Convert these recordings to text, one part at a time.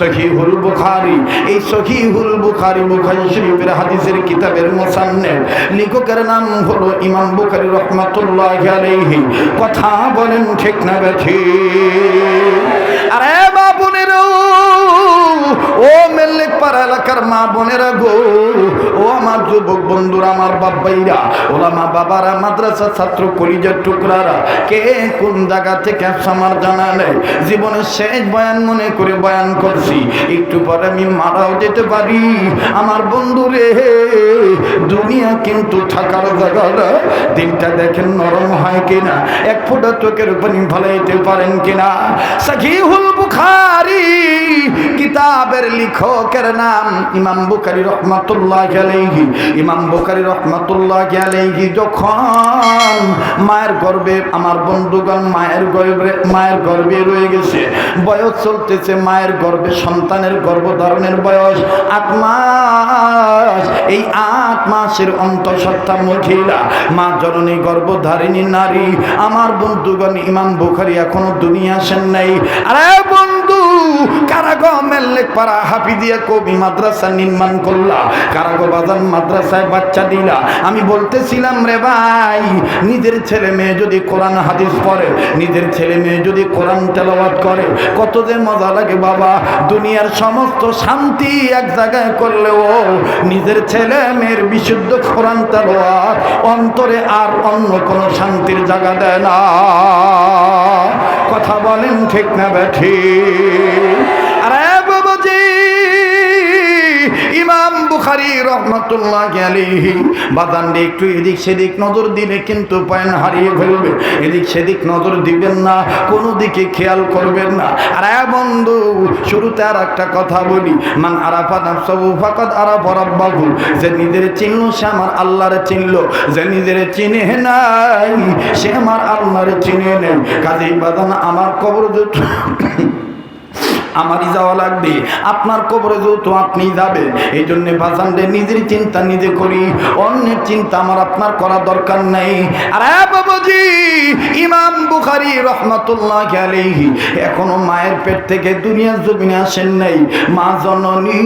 সহিহুল বুখারি। এই সহিহুল বুখারি বুখারি শরীফের হাদিসের কিতাবের মোসান্নে লেখকের নাম হলো ইমাম বুখারি রহমাতুল্লাহ আলাইহি। কথা বলেন ঠিক না বেঠি আরে বাবুনেরও ও মেল্লেক পাড়া এলাকার মা বোনেরা গো। ও আমার যুবক আমার বাবাইরা ওলামা বাবারা, মাদ্রাসা ছাত্র কলিজার টুকরারা, কে কোন জায়গা থেকে আমার জানা নেই। জীবনের শেষ বয়ান মনে করে বয়ান করছি। একটু পরে আমি মারাও যেতে পারি। আমার বন্ধু রে, দুনিয়া কিন্তু থাকার জায়গা। দিনটা দেখেন নরম হয় কিনা? এক ফোঁটা চোখের পানি ভালাইতে পারেন কিনা? সহিহুল বুখারী কিতাবের লেখকের নাম ইমাম বুখারী রহমাতুল্লাহ আলাইহি। ইমাম বুখারী রহমাতুল্লাহ আলাইহি যখন মায়ের গর্ভে আমার বন্ধুগণ মায়ের গর্ভে মায়ের গর্ভে রয়ে গেছে। বয়স চলতেছে, মায়ের গর্ভে সন্তানের গর্ভধারণের বয়স আট মাস। এই আট মাসের অন্তঃসত্ত্বা মহিলা, মা জননী, গর্ভধারিণী, নারী, আমার বন্ধুগণ, ইমাম বুখারী এখনও দুনিয়া আসেন নাই। আরে কারাগো হাফিদিয়া কবি মাদ্রাসা নির্মাণ করলা কারাগো বাজান মাদ্রাসায় বাচ্চা দিলা। আমি বলতেছিলাম, রে ভাই, নিজের ছেলে মেয়ে যদি কোরআন, হাদিস পড়ে, নিজের ছেলে মেয়ে যদি কোরআন তেলাওয়াত করে, কত যে মজা লাগে বাবা। দুনিয়ার সমস্ত শান্তি এক জায়গায় করলেও নিজের ছেলে মেয়ের বিশুদ্ধ কোরআন তেলাওয়াত অন্তরে আর অন্য কোনো শান্তির জায়গা দেয় না। কথা বলেন ঠিক না ব্যাঠি ইমাম বুখারি রহমতুল্লাহ আলাইহি। বাদান দিয়ে একটু এদিক সেদিক নজর দিলে কিন্তু পয়েন্ট হারিয়ে ফেলবে। এদিক সেদিক নজর দিবেন না, কোনো দিকে খেয়াল করবেন না। আর বন্ধু, শুরুতে আর একটা কথা বলি। মান আরাফা নাফসাহু ফাকাদ আরাফা রাব্বাহু। যে নিজের চিনল সে আমার আল্লাহর চিনল যে নিজের চিনে নাই, সে আমার আল্লাহর চিনে নেই। কাজেই বাদান আমার কবর আমারই যাওয়া লাগবে। আপনার কবরে যেহেতু আপনি যাবেন এই জন্য বাজানরে নিজের চিন্তা নিজে করি। অন্যের চিন্তা আমার আপনার করা দরকার নেই। আর বাবাজি, ইমাম বুখারি রহমতুল্লাহ আলাইহি এখনও মায়ের পেট থেকে দুনিয়ার জমিনে আসেন নাই। মা জননী,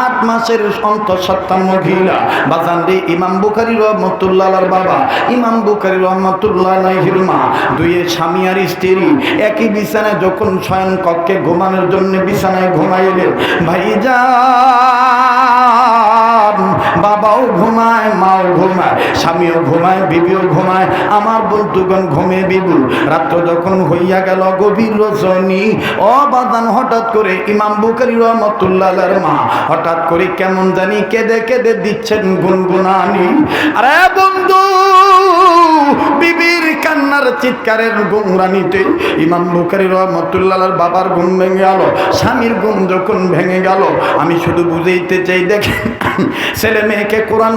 আট মাসের অন্তঃসত্ত্বা মহিলা। বাজান রে ইমাম বুখারি রহমতুল্লাহর বাবা, ইমাম বুখারি রহমতুল্লাহ মা। দুয়ে স্বামী আর স্ত্রী একই বিছানায় যখন শয়ন কক্ষে ঘুমানোর জন্য বিছানায় ঘুমাইলেন ভাই বাবাও ঘুমায়, মাও ঘুমায়, স্বামীও ঘুমায়, বিবিও ঘুমায়, আমার বন্ধুগণ ঘুমে বিবুল। রাত্র যখন হইয়া গেল, গভীর রজনী, অবাদান হঠাৎ করে ইমাম বুকারি রহমতুল্লাহ মা হঠাৎ করে কেমন জানি কেঁদে কেঁদে দিচ্ছেন গুনগুনানি। আরে বন্ধু বিবির কান্নার চিৎকারের গুমরানিতে ইমাম বুখারি রহমতুল্লাহর বাবার ঘুম ভেঙে গেল, স্বামীর ঘুম যখন ভেঙে গেল, আমি শুধু বুঝাইতে চাই ছেলে মেয়েকে কোরআন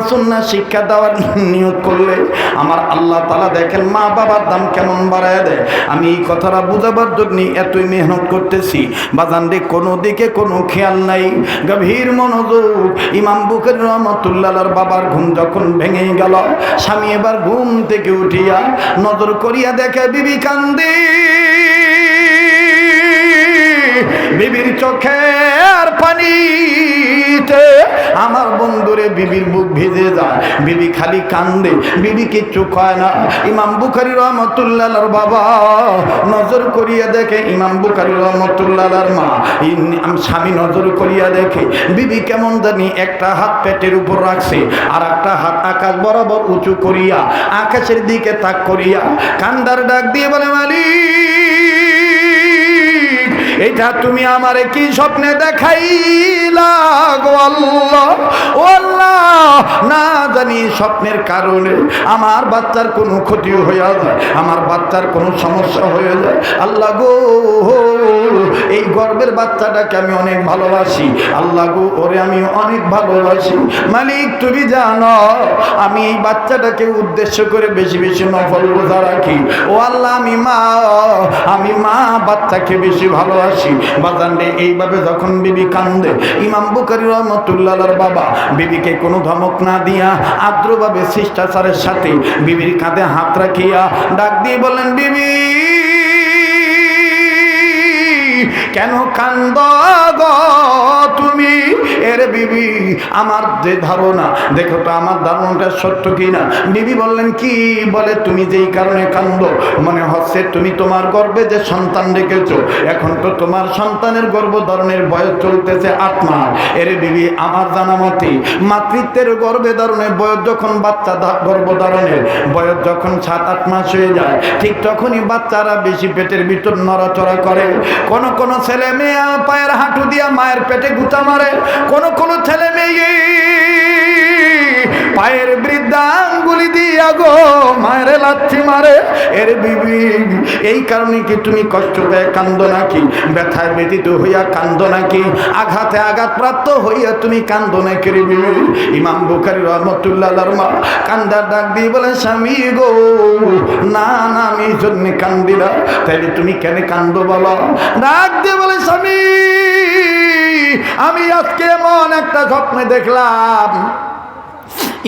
শিক্ষা দেওয়ার নিয়োগ করলে আমার আল্লাহ তালা দেখেন মা বাবার দাম কেমন বাড়ায় দেয়। আমি এই কথাটা বুঝাবার জন্য এতই মেহনত করতেছি। বাজান কোনো দিকে কোনো খেয়াল নাই। গভীর মনোযোগ, ইমাম বুকের রহমতুল্লাহর বাবার ঘুম যখন ভেঙে গেল, স্বামী এবার ঘুম থেকে উঠিয়া নজর করিয়া দেখে বিবি কান্দি। বিবির চোখের পানিতে আমার বন্ধুরে বিবির বুক ভিজে যায়। বিবি খালি কান্দে, বিবি কিচ্ছু কয় না। ইমাম বুখারি রহমতুল্লাহর বাবা নজর করিয়া দেখে, ইমাম বুখারি রহমতুল্লাহর মা স্বামী নজর করিয়া দেখে, বিবি কেমন জানি একটা হাত পেটের উপর রাখছে আর একটা হাত আকাশ বরাবর উঁচু করিয়া, আকাশের দিকে তাক করিয়া, কান্দার ডাক দিয়ে বলে, মালিক এটা তুমি আমারে কি স্বপ্নে দেখাইলা গো আল্লাহ? ও আল্লাহ না জানি স্বপ্নের কারণে আমার বাচ্চার কোনো ক্ষতি হয়ে যায়, আমার বাচ্চার কোনো সমস্যা হয়ে যায়। আল্লাহ গো, এই গর্বের বাচ্চাটাকে আমি অনেক ভালোবাসি। আল্লাহ গো, ওরে আমি অনেক ভালোবাসি। মালিক, তুমি জানো, আমি এই বাচ্চাটাকে উদ্দেশ্য করে বেশি বেশি নফল রোজা রাখি। ও আল্লাহ, আমি মা আমি মা বাচ্চাকে বেশি ভালোবাসি। বাজান রে, এইভাবে যখন বিবি কান্দে, ইমাম বুকারি রহমতুল্লাহর বাবা, বিবিকে কোনো ধমক না দিয়া আদ্রভাবে শিষ্টাচারের সাথে বিবির কাঁধে হাত রাখিয়া ডাক দিয়ে বললেন বিবি! কেন কান্দ তুমি? এর বিবি, আমার যে ধারণা, দেখো তো আমার ধারণাটা সত্য কিনা? বিবি বললেন, কি বলে তুমি যেই কারণে কান্দ? মনে হচ্ছে তুমি তোমার গর্বে যে সন্তান রেখেছো। এখন তো তোমার সন্তানের গর্ভধারণের বয়স চলতেছে আট মাস। এর বিবি, আমার জানা মতে, মাতৃত্বের গর্ভে ধারণের বয়স যখন বাচ্চা ধা- গর্ভধারণের বয়স যখন সাত, আট মাস হয়ে যায়, ঠিক তখনই বাচ্চারা বেশি পেটের ভিতর নড়াচড়া করে। কোন কোন ছেলে মেয়ে পায়ের হাঁটু দিয়া মায়ের পেটে গুতা মারে। কোনো কোনো ছেলে মেয়ে পায়ের বৃদ্ধাঙ্গুলি দিয়া গো, মায়ের লাচ্ছি মারে। এর বিবি, এই কারণে কি তুমি কষ্ট পেয়ে কান্দ নাকি? ব্যথায় ব্যতীত হইয়া কান্দ নাকি? আঘাতে আঘাত প্রাপ্ত হইয়া তুমি কান্দ নাকি রে বিবি? ইমাম বুখারি রহমতুল্লাহ মা কান্দার ডাক দিয়ে বলে স্বামী গো, না না, আমি এই জন্য কান্দি তাইলে তুমি কেন কান্দ বলো? ডাক দিয়ে বলে, স্বামী, আমি আজকে এমন একটা স্বপ্নে দেখলাম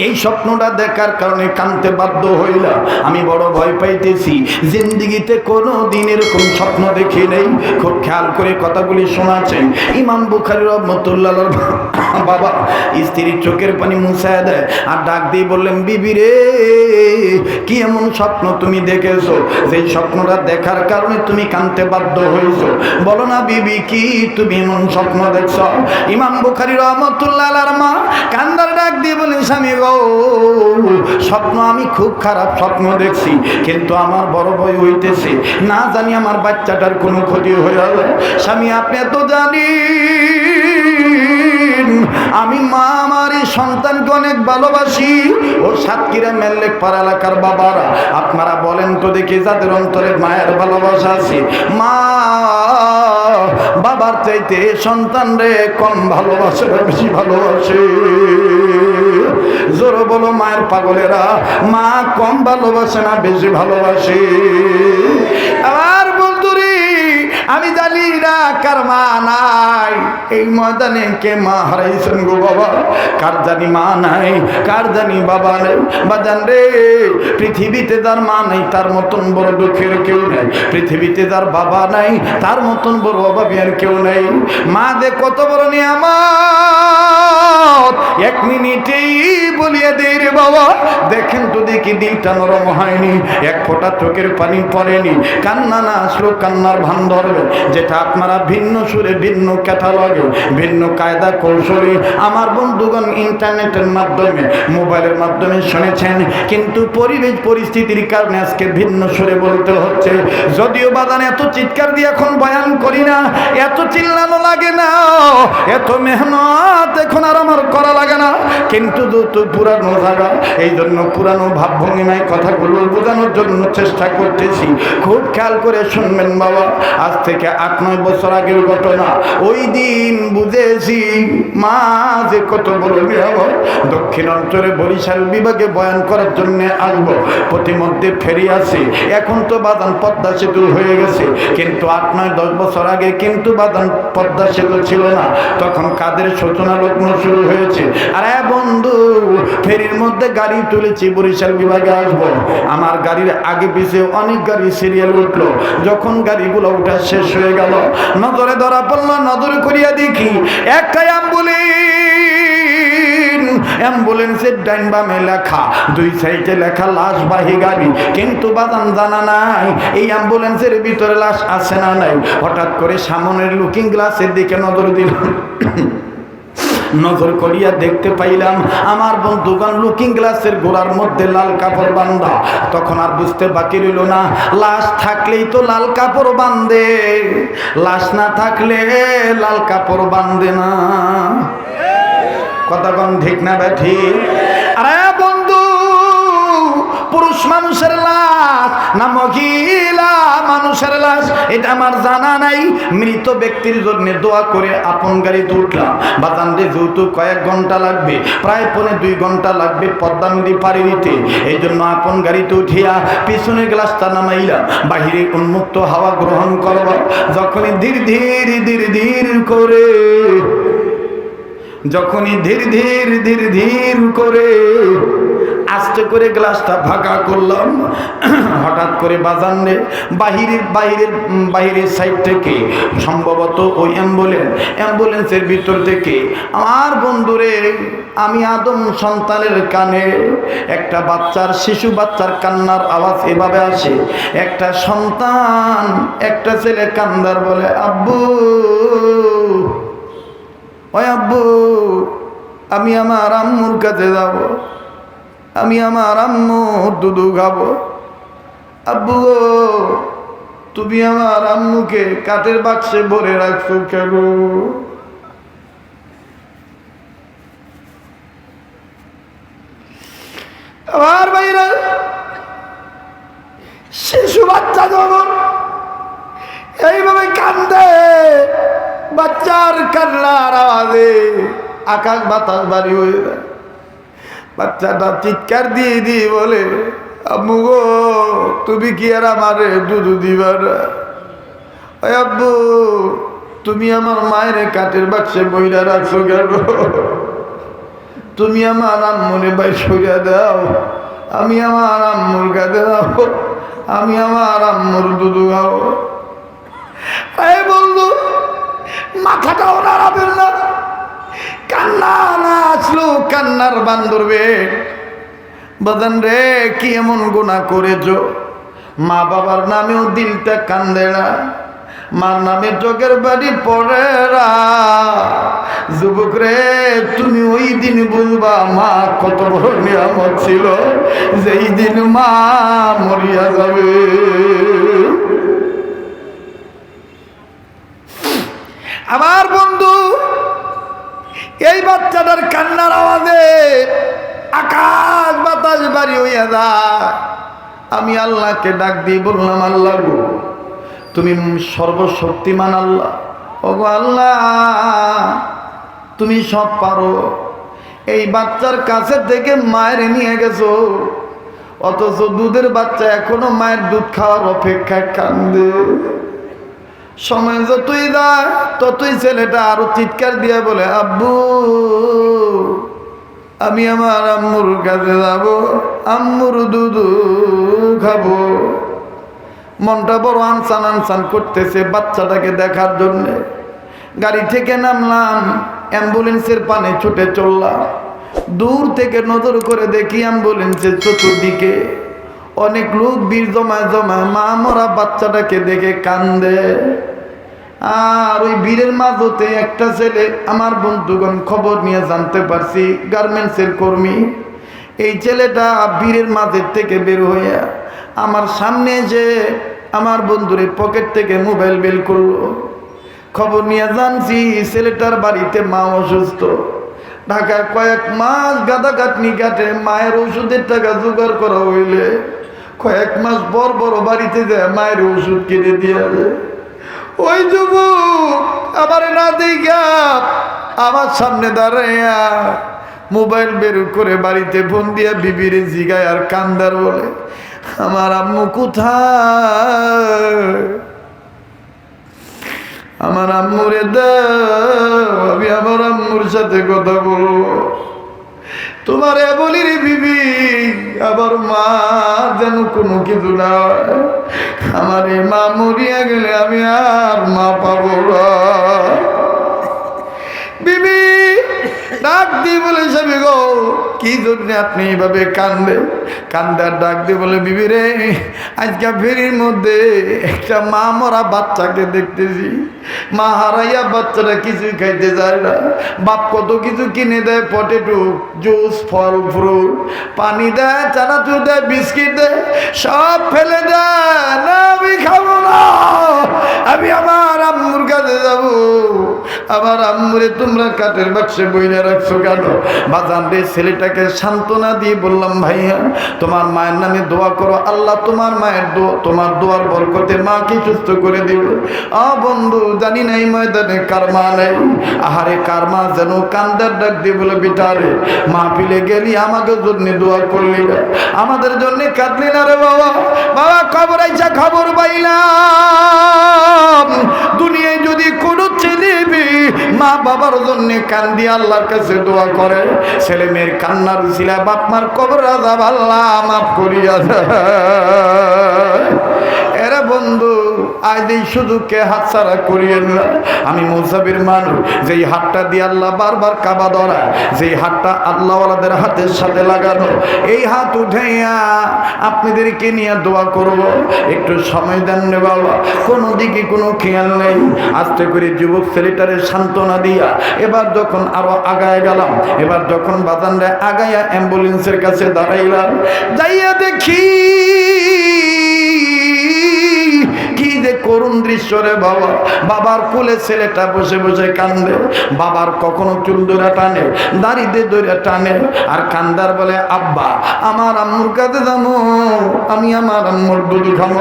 এই স্বপ্নটা দেখার কারণে কানতে বাধ্য হইলাম। আমি বড় ভয় পাইতেছি। জিন্দিগিতে কোনো দিন এরকম স্বপ্ন দেখি নেই। খুব খেয়াল করে কথাগুলি শোনাচ্ছেন। ইমাম বুখারি রহমতুল্লাহ বাবা, স্ত্রীর চোখের পানি মুছায় দেয় আর ডাক দিয়ে বললেন, বিবি রে, কি এমন স্বপ্ন তুমি দেখেছ? সেই স্বপ্নটা দেখার কারণে তুমি কানতে বাধ্য হয়েছো। বলো না বিবি, কি তুমি এমন স্বপ্ন দেখছ? ইমাম বুখারি রহমতুল্লাহ মা কান্দার ডাক দিয়ে বলেন স্বামী গো স্বপ্ন আমি খুব খারাপ স্বপ্ন দেখছি, কিন্তু আমার বড় ভয় হইতেছে। না জানি আমার বাচ্চাটার কোনো ক্ষতি হয়ে যাবে স্বামী, আপনি এত জানি আমি মা আমার এই সন্তানকে অনেক ভালোবাসি। ও সাতক্ষীরা মেল্লেক পাড়া এলাকার বাবারা, আপনারা বলেন তো দেখি যাদের অন্তরে মায়ের ভালোবাসা আছে। মা, বাবার চাইতে সন্তান রে কম ভালোবাসে বেশি ভালোবাসে? জোর বলো মায়ের পাগলেরা মা কম ভালোবাসে না বেশি ভালোবাসে। আবার বন্ধুরি আমি জানি মা তার মতন বড় বাবা কেউ মা দে কত বড় নিয়ামত। এক মিনিটেই বলিয়ে দে রে বাবা। দেখেন তো দেখি নরম হয়নি। এক ফোঁটা চোখের পানি পড়েনি। কান্না না আসলো, কান্নার ভান ধরবে। যেটা আপনারা ভিন্ন সুরে ভিন্ন ক্যাটালগে, ভিন্ন কায়দা কৌশলে আমার বন্ধুগণ ইন্টারনেটের মাধ্যমে, মোবাইলের মাধ্যমে শুনেছেন। কিন্তু পরিবেশ পরিস্থিতির কারণে আজকে ভিন্ন সুরে বলতে হচ্ছে। যদিও বাদান এত চিৎকার দিয়ে এখন বয়ান করি না, এত চিল্লানো লাগে না, এত মেহনত এখন আর আমার করা লাগে না। কিন্তু যেহেতু পুরানো জায়গা এই জন্য পুরানো ভাবভঙ্গিমায় কথাগুলো বোঝানোর জন্য চেষ্টা করতেছি। খুব খেয়াল করে শুনবেন বাবা, আজ থেকে আট নয় বছর আগের ঘটনা। ওই দিন বুঝেছি, মা যে কত বড় নিয়ামত। দক্ষিণ অঞ্চলে বরিশাল বিভাগে বয়ান করার জন্য আসব। প্রতিমধ্যে ফেরি আছে। এখন তো বাদান পদ্মা সেতু হয়ে গেছে। কিন্তু আট নয় দশ বছর আগে কিন্তু বাদান পদ্মা সেতু ছিল না। তখন কাদের সূচনা লগ্ন শুরু হয়েছে? আর বন্ধু ফেরির মধ্যে গাড়ি তুলেছি, বরিশাল বিভাগে আসব। আমার গাড়ির আগে পিছিয়ে অনেক গাড়ি সিরিয়াল উঠল। যখন গাড়িগুলো উঠা শেষ হয়ে গেল, নজরে ধরা পড়ল, নজর করিয়া দেখি একটা অ্যাম্বুলেন্স অ্যাম্বুলেন্সের ডাইন বামে লেখা, দুই সাইডে লেখা লাশ বাহী গাড়ি। কিন্তু বাদান জানা নাই, এই অ্যাম্বুলেন্সের ভিতরে লাশ আছে না নাই। হঠাৎ করে সামনের লুকিং গ্লাসের দিকে নজর দিল। নজর করিয়া দেখতে পাইলাম, আমার বন্ধুগণ লুকিং গ্লাসের গোড়ার মধ্যে লাল কাপড় বান্ধা তখন আর বুঝতে বাকি রইল না, লাশ থাকলেই তো লাল কাপড় বান্ধে লাশ না থাকলে লাল কাপড় বান্ধে না। কতক্ষণ ঠিক না ব্যাঠি? আরে পুরুষ মানুষের লাশ না মহিলা মানুষের লাশ, এটা আমার জানা নাই। মৃত ব্যক্তির জন্য দোয়া করে আপন গাড়িতে উঠলাম বাজান রে, যেহেতু কয়েক ঘণ্টা লাগবে, প্রায় পৌনে দুই ঘণ্টা লাগবে পদ্মা নদী পাড়ি দিতে। এই জন্য আপন গাড়িতে উঠিয়া পিছনে গ্লাসটা নামাইলাম বাহিরে উন্মুক্ত হাওয়া গ্রহণ করব। যখনই ধীর ধীর ধীর ধীর করে, যখনই ধীর ধীর ধীর ধীর করে আস্তে করে গ্লাসটা ফাঁকা করলাম। হঠাৎ করে বাজান বাহিরের বাহিরের বাহিরের সাইড থেকে, সম্ভবত ওই অ্যাম্বুলেন্স অ্যাম্বুলেন্সের ভিতর থেকে, আমার বন্ধুরে আমি আদম সন্তানের কানে একটা বাচ্চার শিশু বাচ্চার কান্নার আওয়াজ এভাবে আসে। একটা সন্তান একটা ছেলে কান্দার বলে, আব্বু, ওই আব্বু, আমি আমার আম্মুর কাছে যাব। আমি আমার আম্মুর দুধু খাব। আব্বু গো, তুমি আমার আম্মুকে কাঠের বাক্সে ভরে রাখছো কেন? আমার ভাইরা, শিশু বাচ্চা যখন এইভাবে কান্দে, বাচ্চার কান্নার আওয়াজে আকাশ বাতাস বাড়ি হয়ে যায়। বাচ্চাটা চিৎকার দিয়ে দিয়ে বলে, আম্মু গো, তুমি কি আর আমারে দুধ দিবা না? ওই আব্বু, তুমি আমার মায়ের কাঠের বাক্সে বইরা রাখছো কেন? তুমি আমার আম্মুরে বাই সইয়া দাও, আমি আমার আম্মুর কাছে দাও আমি আমার আম্মুর দুধু এই বন্ধু মাথাটাও নাড়াবেন না? কান্না না আসলো, কান্নার বান্ধরবে বদান রে, কি এমন গুণা করেছ? মা বাবার নামেও দিলটা কান্দে না। মার নামে চোখের বাড়ি পড়ে যুবক রে, তুমি ওই দিন বুঝবা, মা কত বড় নিয়ামত ছিল। যেই দিন মা মরিয়া যাবে আমার বন্ধু এই বাচ্চাটার কান্নার আওয়াজে আকাশ বাতাস বাড়ি হইয়া যায়। আমি আল্লাহকে ডাক দিয়ে বললাম, আল্লাহ গো, তুমি সর্বশক্তিমান আল্লাহ। ও গো আল্লাহ, তুমি সব পারো। এই বাচ্চার কাছে থেকে মায়ের নিয়ে গেছো। অথচ দুধের বাচ্চা এখনও মায়ের দুধ খাওয়ার অপেক্ষায় কান্দে। সময় যতই যায় ততই ছেলেটা আরও চিৎকার দিয়ে বলে, আব্বু, আমি আমার আম্মুর কাছে যাব, আম্মুর দুধ খাব। মনটা বড় আনসান আনসান করতেছে বাচ্চাটাকে দেখার জন্য। গাড়ি থেকে নামলাম, অ্যাম্বুলেন্সের পানে ছুটে চললাম। দূর থেকে নজর করে দেখি অ্যাম্বুলেন্সের চতুর্দিকে অনেক লোক বীর জমায় জমায় মা মরা বাচ্চাটাকে দেখে কান্দে। আর ওই বীরের মাঝতে একটা ছেলে, আমার বন্ধুগণ খবর নিয়ে জানতে পারছি, গার্মেন্টসের কর্মী। এই ছেলেটা বীরের মাঝের থেকে বের হইয়া আমার সামনে যে আমার বন্ধুরে পকেট থেকে মোবাইল বের করল। খবর নিয়ে জানছি, ছেলেটার বাড়িতে মা অসুস্থ। ঢাকায় কয়েক মাস গাদা কাটনি কাটে, মায়ের ওষুধের টাকা জোগাড় করা হইলে। কয়েক মাস পর বড় বাড়িতে যায়, মায়ের ওষুধ কিনে দিয়ে ওই যুবক, আমার না দেখা আমার সামনে দাঁড়াইয়া মোবাইল বের করে বাড়িতে ফোন দিয়া বিবির জিগায় আর কান্দার বলে, আমার আম্মু কোথায়? আমার আম্মুরে দাও আমি আমার আম্মুর সাথে কথা বলব। তোমারে বলির বিবি, আবার মা যেন কোনো কিছু না। আমার এই মা মরিয়া গেলে আমি আর মা পাবো বিবি ডাক দিয়ে বলে যাবি গো, কি জন্য আপনি এইভাবে কান্দে? কান্দার ডাক দিয়ে বলে, বিবি রে, আজকে ফেরির মধ্যে একটা মা মরা বাচ্চাকে দেখতেছি। মা হারাইয়া বাচ্চাটা কিছুই খাইতে যায় না। বাপ কত কিছু কিনে দেয়, পটেটো, জুস, ফল, ফ্রুট। পানি দেয়, চানাচুর দেয়, বিস্কিট দেয়, সব ফেলে দেয়। না, আমি খাব না। আমি আমার আম্মুর কাছে যাব। আমার আম্মুরে তোমরা কাঠের বাক্সে বইনে রাখছো কেন বাজান রে ছেলেটাকে সান্ত্বনা দিয়ে বললাম, ভাইয়া, তোমার মায়ের নামে দোয়া করো, আল্লাহ তোমার মায়ের দোয়া তোমার দোয়ার বরকতে মাকে সুস্থ করে দিবে। আ বন্ধু, জানি না এই ময়দানে কার মা নেই। আহারে, কার মা যেন কান্দার ডাক দিয়ে বলে বিটারে মা পিলে গেলি আমাকে জন্য দোয়া করলি না। আমাদের জন্য কাঁদলি না রে বাবা। বাবা, খবর আইসা খবর পাইলাম। বাবার জন্য কান্দি আল্লাহর কাছে দোয়া করে, ছেলে মেয়ের কান্নার উচিলা বাপমার কবর আজাব আল্লাহ মাফ করিয়া দেয়। এরা বন্ধু, আজ এই সুযোগকে হাতছাড়া করিয়েন না। আমি মুসাফির মানুষ, যেই হাতটা দিয়ে আল্লাহ বারবার কাবা ধরা যেই হাতটা আল্লাহওয়ালাদের হাতের সাথে লাগানো, এই হাত উঠাইয়া আপনাদেরকে নিয়ে দোয়া করব। একটু সময় দেন রে বাবা, কোনো দিকে কোনো খেয়াল নেই। আস্তে করে যুবক ছেলেটারে সান্ত্বনা দিয়া, এবার যখন আরও আগায় গেলাম, এবার যখন বাজানরে আগাইয়া অ্যাম্বুলেন্সের কাছে দাঁড়াইলাম, যাইয়া দেখি যে করুণ দৃশ্য রে বাবা। বাবার কোলে ছেলেটা বসে বসে কান্দে। বাবার কখনো চুল ধরে টানে দাড়িতে ধরে টানে। আর কান্দার বলে, আব্বা, আমার আম্মুর কাছে যাব, আমি আমার আম্মুর দুধ খাব।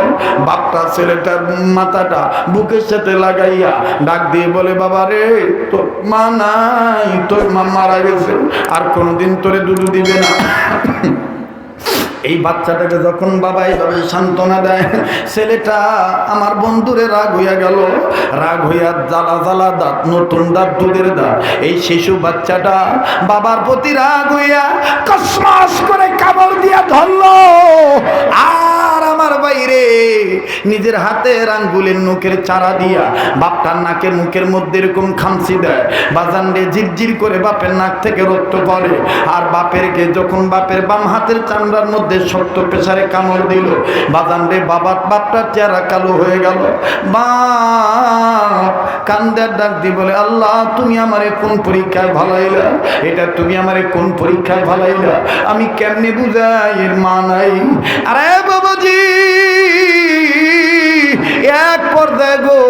বাপটা ছেলেটার মাথাটা বুকের সাথে লাগাইয়া ডাক দিয়ে বলে, বাবা রে, তোর মা নাই, তোর মা মারা গেছে। আর কোনোদিন তোরে দুধ দিবে না। এই বাচ্চাটাকে যখন বাবা এইভাবে সান্ত্বনা দেয়, ছেলেটা আমার বন্ধুরে রাগ হইয়া গেল। রাগ হইয়া জ্বালা জ্বালা দাঁত, নতুন দাঁত, দুধের দাঁত। এই শিশু বাচ্চাটা বাবার প্রতি রাগ হইয়া কসমাস করে কামড় দিয়া ধরল। আর আমার বাইরে। নিজের হাতের আঙ্গুলের নখের চারা দিয়া বাপটার নাকের মুখের মধ্যে এরকম খামচি দেয়। বাজান রে জিরজির করে বাপের নাক থেকে রক্ত পড়ে। আর বাপের কে যখন বাপের বাম হাতের চামড়ার মধ্যে শক্ত পেশারে কামড় দিল বাজান বাবার বাপটার চেহারা কালো হয়ে গেল। বাপ কান্দের ডাক দি বলে, আল্লাহ, তুমি আমারে কোন পরীক্ষায় ভালাইলা? এটা তুমি আমারে কোন পরীক্ষায় ভালাইলা? আমি কেমনে বুঝাই? এর মা নাই। আরে বাবাজি! এক পর্দায় গো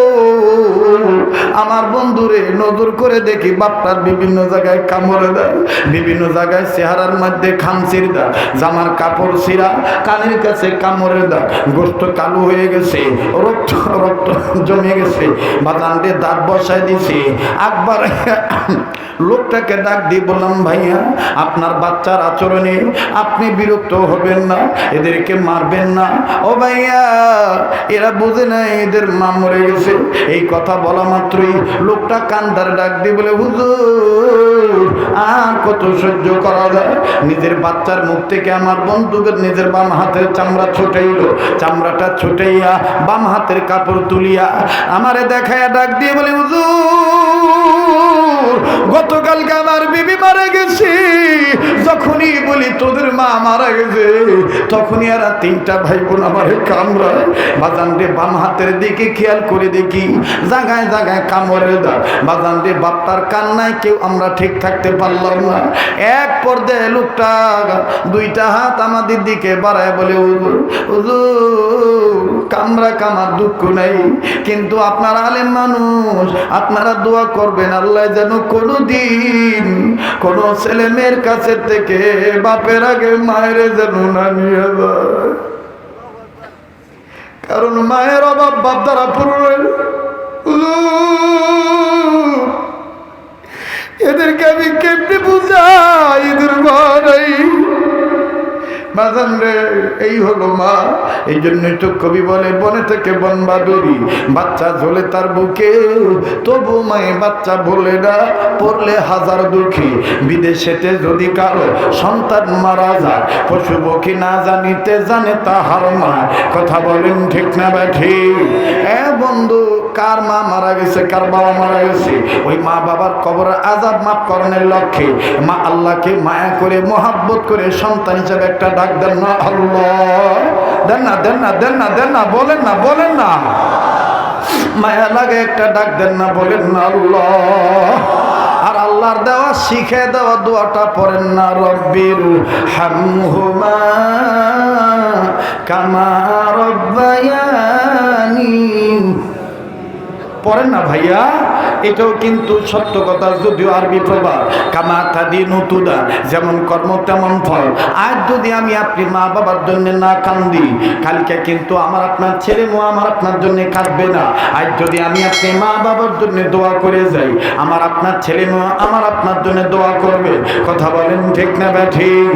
আমার বন্ধুরে নজর করে দেখি বাপটার বিভিন্ন জায়গায় কামড়ে দেয়, বিভিন্ন জায়গায় চেহারার মধ্যে খামচির জামার কাপড় কানের কাছে কালো হয়ে গেছে, রক্ত রক্ত জমে গেছে দাঁত বসায় দিছে। লোকটাকে ডাক দিয়ে বললাম, ভাইয়া, আপনার বাচ্চার আচরণে আপনি বিরক্ত হবেন না, এদেরকে মারবেন না। ও ভাইয়া, এরা বোঝে না এদের মা মরে গেছে। এই কথা বলা মাত্রই লোকটা কান্দার ডাক দিয়ে বলে, হুজুর, আর কত সহ্য করা যায়? নিজের বাচ্চার মুখ থেকে আমার বন্ধুকে নিজের বাম হাতের চামড়া ছুটাইল। চামড়াটা ছুটাইয়া বাম হাতের কাপড় তুলিয়া আমারে দেখায়া ডাক দিয়ে বলে, হুজুর, গতকালকে আমার বিবি মারা গেছে। যখনই বলি তোদের মা মারা গেছে, তখনই আর তিনটা ভাই বোন আমার কামড়ায়। বাজান রে, বাম হাতের দিকে খেয়াল করে দেখি জায়গায় জায়গায় কামড়ে দা বাজান রে বাপ্পার কান্নায় কেউ আমরা ঠিক থাকতে পারলাম না। এক পর্যায়ে লোকটা দুইটা হাত আমাদের দিকে বাড়ায় বলে কামরা কামার দুঃখ নেই। কিন্তু আপনার আলেম মানুষ, আপনারা দোয়া করবেন আল্লাহ যেন কোনো দিন কোনো ছেলে মেয়ের কাছে থেকে বাপের আগে মায়ের যেন না নিয়ে যায়। কারণ মায়ের অভাব বাপ দ্বারা পূরণ এদেরকে আমি কেমনি বুঝাই রে এই হলো মা এই জন্যই তো কবি বলে, বনে থেকে বন বাদুরি, বাচ্চা ঝোলে তার বুকে। তবু মায়ে বাচ্চা বলে না, পড়লে হাজার দুঃখী। বিদেশেতে যদি কারও সন্তান মারা যায় পশু পক্ষী না জানিতে জানে তাহার মা। কথা বলেন ঠিক না ব্যাঠি। এ বন্ধু কার মা মারা গেছে, কার বাবা মারা গেছে? ওই মা বাবার কবর আজাব মাফ করণের লক্ষ্যে মা আল্লাহকে মায়া করে, মোহাব্বত করে সন্তান হিসেবে একটা ডাক দেন না, আল্লাহ। দেন না দেন না দেন না দেন না, বলেন না বলেন না। মায়া লাগে একটা ডাক দেন না, বলেন না, আল্লাহ। আর আল্লাহর দেওয়া শিখে দেওয়া দোয়াটা পড়েন না, রব্বির হামহুমা কামা রব্বায়ানি পড়েন না ভাইয়া? এটাও কিন্তু সত্য কথা, যদিও আরবি প্রবাদ কামাতা দিয়ে নতুদা যেমন কর্ম তেমন ফল। আজ যদি আমি আপনি মা বাবার জন্য না কান্দি, কালকে কিন্তু আমার আপনার ছেলে মো আমার আপনার জন্য কাঁদবে না। আজ যদি আমি আপনি মা বাবার জন্য দোয়া করে যাই, আমার আপনার ছেলে মো আমার আপনার জন্য দোয়া করবে। কথা বলেন ঠিক না ব্যাঠিক